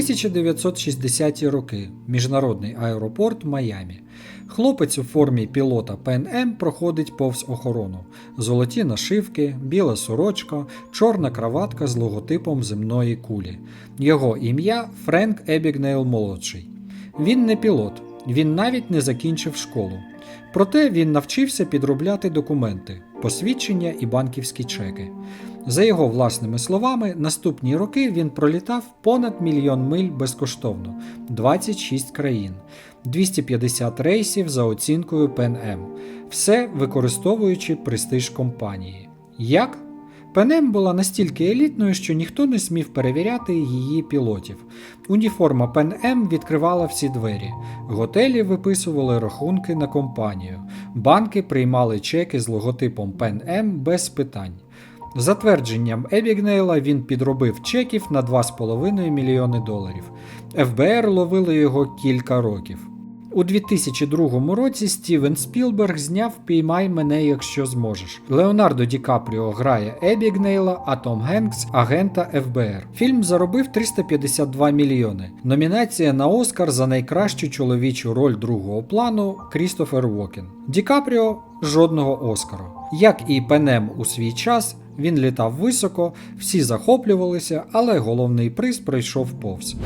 1960-ті роки. Міжнародний аеропорт Майамі. Хлопець у формі пілота ПНМ проходить повз охорону. Золоті нашивки, біла сорочка, чорна краватка з логотипом земної кулі. Його ім'я Френк Ебігнейл молодший. Він не пілот, він навіть не закінчив школу. Проте він навчився підробляти документи, посвідчення і банківські чеки. За його власними словами, наступні роки він пролітав понад мільйон миль безкоштовно, 26 країн, 250 рейсів за оцінкою ПНМ, все використовуючи престиж компанії. Як? ПНМ була настільки елітною, що ніхто не смів перевіряти її пілотів. Уніформа ПНМ відкривала всі двері, готелі виписували рахунки на компанію, банки приймали чеки з логотипом ПНМ без питань. За твердженням Ебігнейла, він підробив чеків на 2,5 мільйони доларів. ФБР ловили його кілька років. У 2002 році Стівен Спілберг зняв Піймай мене, якщо зможеш. Леонардо Ді Капріо грає Ебігнейла, а Том Генкс агента ФБР. Фільм заробив 352 мільйони. Номінація на Оскар за найкращу чоловічу роль другого плану Крістофер Уокен. Ді Капріо жодного Оскару. Як і Пенем у свій час, він літав високо, всі захоплювалися, але головний приз пройшов повз.